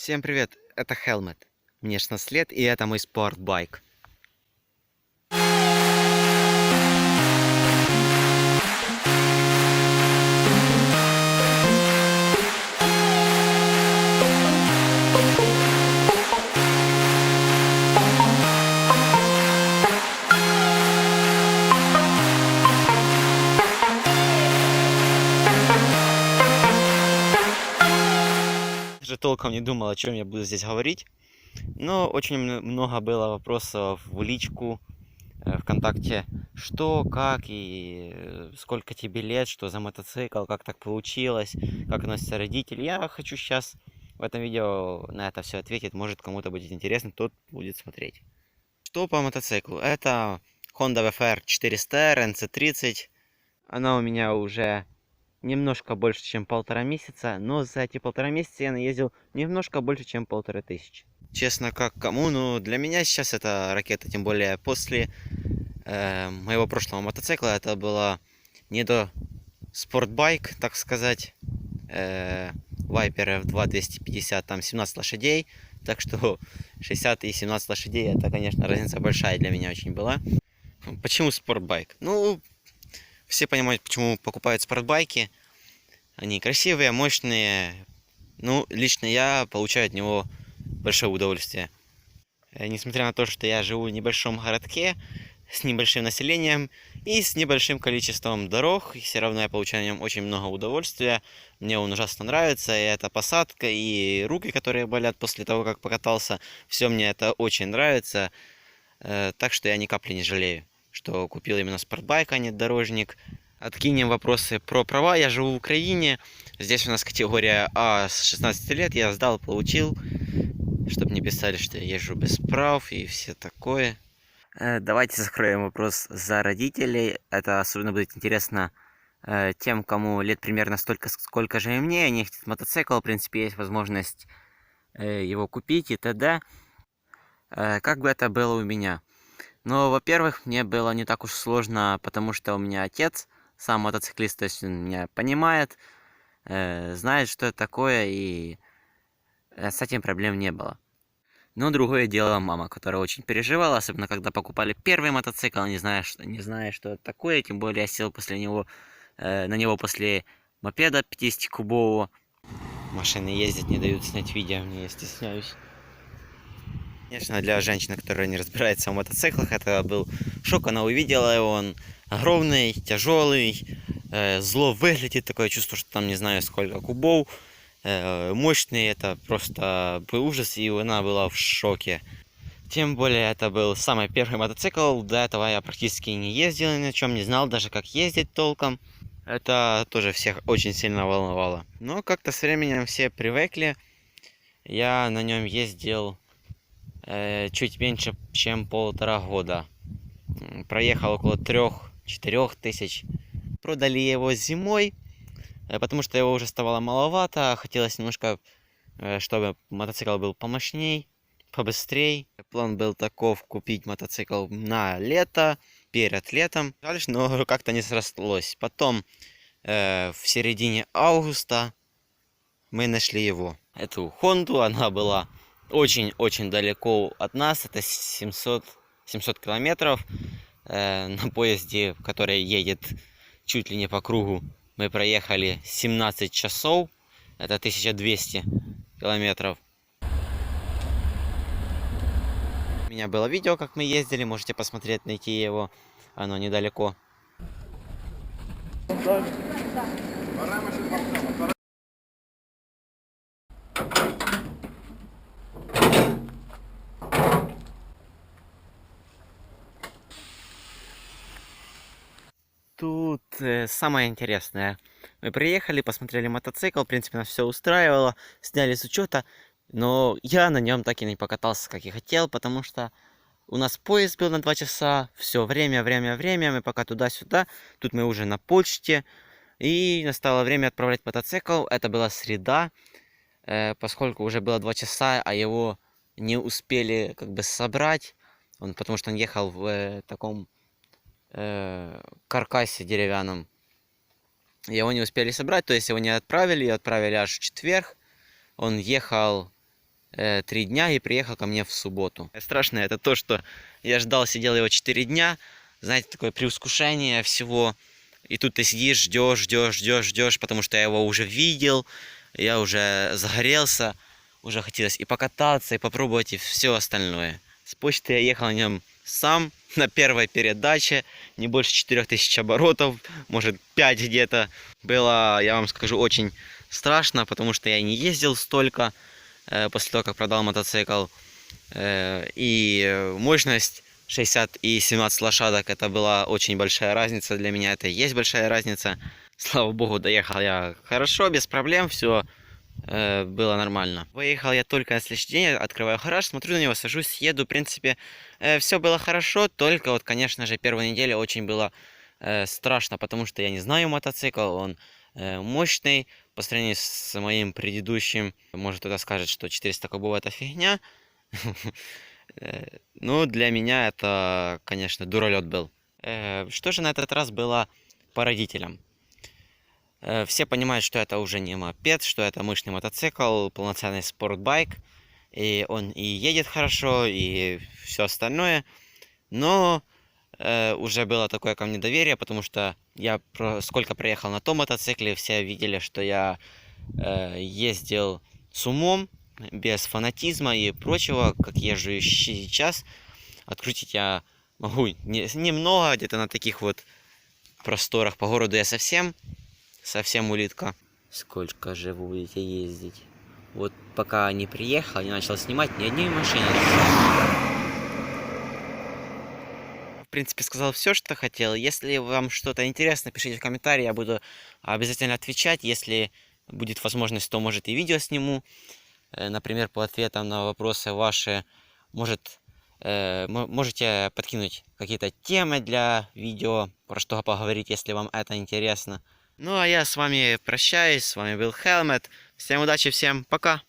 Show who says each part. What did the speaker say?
Speaker 1: Всем привет, это Helmet. Мне 16 лет, и это мой спортбайк. Даже толком не думал, о чем я буду здесь говорить. Но очень много было вопросов в личку, э, ВКонтакте, что, как и э, сколько тебе лет, что за мотоцикл, как так получилось, как относятся родители. Я хочу сейчас в этом видео на это все ответить. Может кому-то будет интересно, тот будет смотреть. Что по мотоциклу? Это Honda VFR 400R NC30. Она у меня уже немножко больше, чем полтора месяца, но за эти полтора месяца я наездил немножко больше, чем полторы тысячи. Честно, как кому, но для меня сейчас это ракета, тем более после э, моего прошлого мотоцикла, это было не до спортбайк, так сказать, э, Viper F2 250, там 17 лошадей, так что 60 и 17 лошадей, это, конечно, разница большая для меня очень была. Почему спортбайк? Ну, все понимают, почему покупают спортбайки. Они красивые, мощные. Ну, лично я получаю от него большое удовольствие. Э, Несмотря на то, что я живу в небольшом городке с небольшим населением и с небольшим количеством дорог, все равно я получаю на нем очень много удовольствия. Мне он ужасно нравится, и эта посадка, и руки, которые болят после того, как покатался. Все мне это очень нравится. Э, Так что я ни капли не жалею, что купил именно спортбайк, а не дорожник. Откинем вопросы про права. Я живу в Украине. Здесь у нас категория А с 16 лет. Я сдал, получил. Чтобы не писали, что я езжу без прав и все такое. Э, Давайте закроем вопрос за родителей. Это особенно будет интересно э, тем, кому лет примерно столько, сколько же и мне. Они хотят мотоцикл, в принципе, есть возможность э, его купить и т.д. Как бы это было у меня? Ну, во-первых, мне было не так уж сложно, потому что у меня отец сам мотоциклист, то есть он меня понимает, э, знает, что это такое, и э, с этим проблем не было. Но другое дело мама, которая очень переживала, особенно когда покупали первый мотоцикл, не зная, что, не зная, что это такое, тем более я сел после него, э, на него после мопеда 50-кубового. Машины ездят, не дают снять видео, мне я стесняюсь. Конечно, для женщины, которая не разбирается в мотоциклах, это был шок. Она увидела его, он огромный, тяжелый, э, зло выглядит, такое чувство, что там не знаю сколько кубов, э, мощный, это просто был ужас, и она была в шоке. Тем более, это был самый первый мотоцикл, до этого я практически не ездил ни на чем, не знал даже как ездить толком. Это тоже всех очень сильно волновало. Но как-то с временем все привыкли. Я на нем ездил чуть меньше, чем полтора года. Проехал около трех-четырех тысяч. Продали его зимой, э, потому что его уже ставало маловато. Хотелось немножко, э, чтобы мотоцикл был помощней, побыстрей. План был таков купить мотоцикл на лето, перед летом. Жаль, но как-то не срослось. Потом э, в середине августа мы нашли его. Эту Хонду, она была очень-очень далеко от нас, это 700, 700 километров. Э, на поезде, который едет чуть ли не по кругу, мы проехали 17 часов, это 1200 километров. У меня было видео, как мы ездили, можете посмотреть, найти его, оно недалеко. Тут э, самое интересное. Мы приехали, посмотрели мотоцикл, в принципе, нас все устраивало, сняли с учета, но я на нем так и не покатался, как и хотел, потому что у нас поезд был на 2 часа, все время, время, время, мы пока туда-сюда, тут мы уже на почте, и настало время отправлять мотоцикл, это была среда, э, поскольку уже было 2 часа, а его не успели как бы собрать, он, потому что он ехал в э, таком э, каркасе деревянном. Его не успели собрать, то есть его не отправили, и отправили аж в четверг. Он ехал э, три дня и приехал ко мне в субботу. Страшное это то, что я ждал, сидел его четыре дня, знаете, такое преускушение всего. И тут ты сидишь, ждешь, ждешь, ждешь, ждешь, потому что я его уже видел, я уже загорелся, уже хотелось и покататься, и попробовать, и все остальное. С почты я ехал на нем сам, на первой передаче, не больше 4000 оборотов, может 5 где-то. Было, я вам скажу, очень страшно, потому что я не ездил столько э, после того, как продал мотоцикл. Э, и мощность 60 и 17 лошадок, это была очень большая разница для меня, это и есть большая разница. Слава богу, доехал я хорошо, без проблем, все э, было нормально. Выехал я только на следующий день, открываю гараж, смотрю на него, сажусь, еду, в принципе, э, все было хорошо, только вот, конечно же, первую неделю очень было э, страшно, потому что я не знаю мотоцикл, он э, мощный, по сравнению с моим предыдущим, может кто-то скажет, что 400 кубов это фигня, Э, ну, для меня это, конечно, дуралет был. Э, Что же на этот раз было по родителям? Э, Все понимают, что это уже не мопед, что это мощный мотоцикл, полноценный спортбайк. И он и едет хорошо, и все остальное. Но э, уже было такое ко мне доверие, потому что я про, сколько проехал на том мотоцикле, все видели, что я э, ездил с умом, без фанатизма и прочего, как езжу сейчас. Открутить я могу не, немного, где-то на таких вот просторах. По городу я совсем, совсем улитка. Сколько же вы будете ездить? Вот пока не приехал, не начал снимать, ни одной машины. В принципе, сказал все, что хотел. Если вам что-то интересно, пишите в комментарии, я буду обязательно отвечать. Если будет возможность, то, может, и видео сниму. Э, например, по ответам на вопросы ваши, может, э, можете подкинуть какие-то темы для видео, про что поговорить, если вам это интересно. Ну а я с вами прощаюсь, с вами был Хелмет. Всем удачи, всем пока!